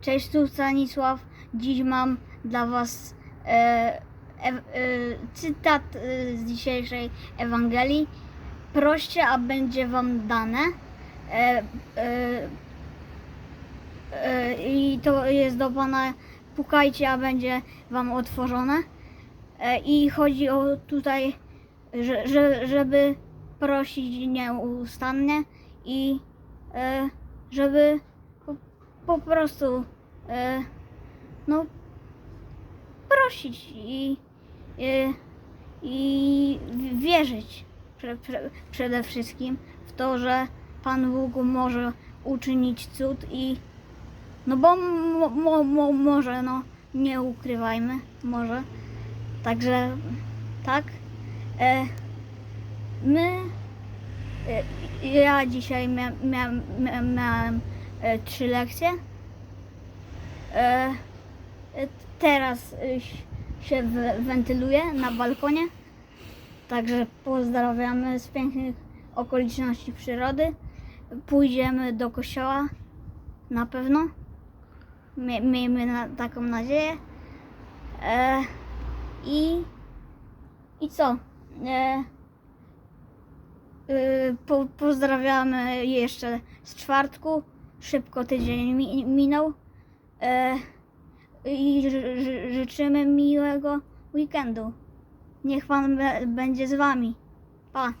Cześć, tu Stanisław. Dziś mam dla Was e, e, e, cytat e, z dzisiejszej Ewangelii. Proście, a będzie Wam dane. E, e, e, I to jest do Pana. Pukajcie, a będzie Wam otworzone. E, I chodzi o tutaj, że, że, żeby prosić nieustannie i e, żeby po, prostu e, no prosić i, e, i wierzyć prze, prze, przede wszystkim w to, że Pan Bóg może uczynić cud i no bo mo, mo, mo, może, no nie ukrywajmy, może. Także tak. E, my e, ja dzisiaj mia, mia, mia, miałem e, trzy lekcje. E, e, teraz e, się w- wentyluję na balkonie. Także pozdrawiamy z pięknych okoliczności przyrody. Pójdziemy do kościoła na pewno. Mie- Miejmy na, taką nadzieję. E, I i co? E, y, po, pozdrawiamy jeszcze z czwartku. Szybko tydzień mi, minął. E, I ży, ży, życzymy miłego weekendu. Niech Pan będzie z Wami. Pa.